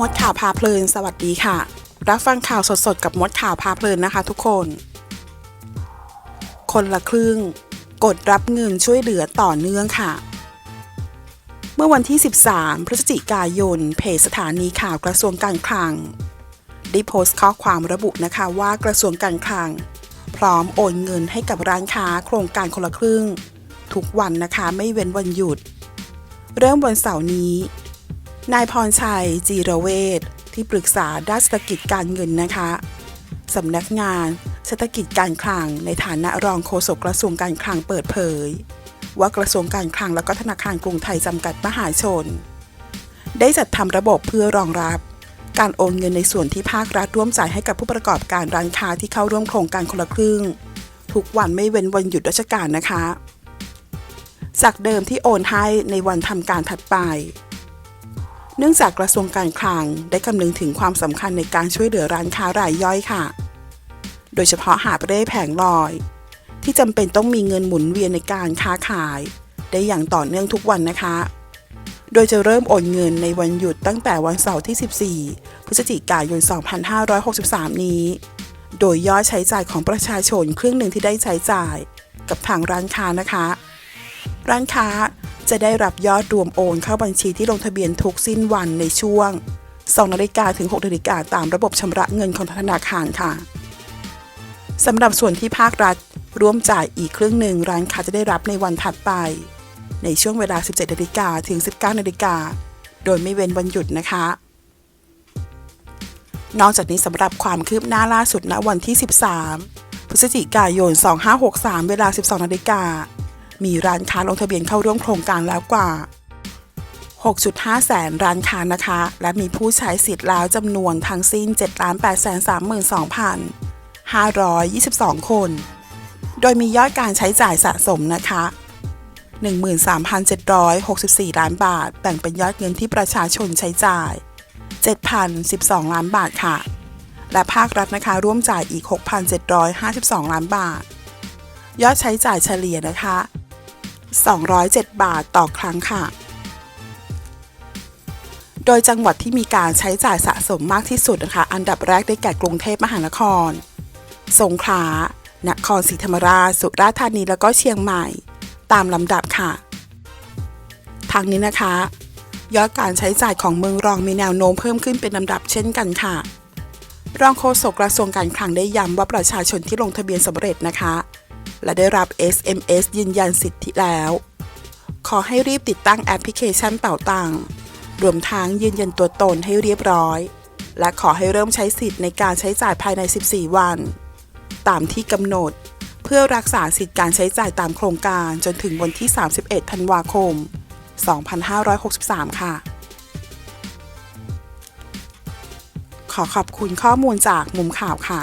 มดข่าวพาเพลิน สวัสดีค่ะ รับฟังข่าวสดๆ กับมดข่าวพาเพลินนะคะทุกคน คนละครึ่ง กดรับเงินช่วยเหลือต่อเนื่องค่ะ เมื่อวันที่ 13 พฤศจิกายน เพจสถานีข่าวกระทรวงการคลัง ได้โพสต์ข้อความระบุนะคะว่ากระทรวงการคลัง พร้อมโอนเงินให้กับร้านค้าโครงการคนละครึ่ง ทุกวันนะคะไม่เว้นวันหยุด เริ่มวันเสาร์นี้ นายพรชัย จีระเวทที่ปรึกษาด้านเศรษฐกิจการเงินนะคะสำนักงานเศรษฐกิจการคลังในฐานะรองโฆษกกระทรวงการคลังเปิดเผย ว่ากระทรวงการคลังและก็ธนาคารกรุงไทยจำกัดมหาชน ได้จัดทำระบบเพื่อรองรับการโอนเงินในส่วนที่ภาครัฐร่วมจ่ายให้กับผู้ประกอบการร้านค้าที่เข้าร่วมโครงการคนละครึ่ง ทุกวันไม่เว้นวันหยุดราชการนะคะ จากเดิมที่โอนให้ในวันทำการถัดไป เนื่องจากกระทรวงการคลังได้คำนึงถึงความสำคัญในการช่วยเหลือร้านค้ารายย่อยค่ะ โดยเฉพาะหาบเร่แผงลอย ที่จำเป็นต้องมีเงินหมุนเวียนในการค้าขาย ได้อย่างต่อเนื่องทุกวันนะคะ โดยจะเริ่มโอนเงินในวันหยุดตั้งแต่วันเสาร์ที่ 14 พฤศจิกายน 2563 นี้ โดยยอดใช้จ่ายของประชาชนครึ่งหนึ่งที่ได้ใช้จ่ายกับทางร้านค้านะคะ ร้านค้าจะได้รับยอดรวมโอนเข้าบัญชีที่ลงทะเบียนทุกสิ้นวันในช่วง 2นาฬิกาถึง6นาฬิกาตามระบบชำระเงินของธนาคารค่ะสำหรับส่วนที่ภาครัฐร่วมจ่ายอีกครึ่งหนึ่งร้านค้าจะได้รับในวันถัดไป ในช่วงเวลา 17นาฬิกาถึง 19นาฬิกาโดยไม่เว้นวันหยุดนะคะ นอกจากนี้สำหรับความคืบหน้าล่าสุดณวันที่ 13 พฤศจิกายน 2563 เวลา 12นาฬิกา มีร้านค้าลงทะเบียนเข้าร่วมโครงการแล้วกว่า 6.5 แสนร้านค้านะคะ และมีผู้ใช้สิทธิ์แล้วจำนวนทั้งสิ้น 7,832,522 คน โดยมียอดการใช้จ่ายสะสมนะคะ 13,764 ล้านบาท แบ่งเป็นยอดเงินที่ประชาชนใช้จ่าย 7,012 ล้านบาทค่ะ และภาครัฐนะคะร่วมจ่ายอีก 6,752 ล้านบาท ยอดใช้จ่ายเฉลี่ยนะคะ 207 บาทต่อครั้งค่ะ โดยจังหวัดที่มีการใช้จ่ายสะสมมากที่สุดนะคะ อันดับแรกได้แก่กรุงเทพมหานคร สงขลา นครศรีธรรมราช สุราษฎร์ธานี แล้วก็เชียงใหม่ ตามลำดับค่ะ ทางนี้นะคะ ยอดการใช้จ่ายของเมืองรองมีแนวโน้มเพิ่มขึ้นเป็นลำดับเช่นกันค่ะรองโฆษกกระทรวงการคลังได้ย้ำว่าประชาชนที่ลงทะเบียนสำเร็จนะคะ และได้รับ SMS ยืนยันสิทธิแล้ว ขอให้รีบติดตั้งแอปพลิเคชันเป่าตังรวมทั้งยืนยันตัวตนให้เรียบร้อย และขอให้เริ่มใช้สิทธิ์ในการใช้จ่ายภายใน 14 วัน ตามที่กำหนด เพื่อรักษาสิทธิการใช้จ่ายตามโครงการจนถึงวันที่ 31 ธันวาคม 2563 ค่ะ ขอขอบคุณข้อมูลจากมุมข่าวค่ะ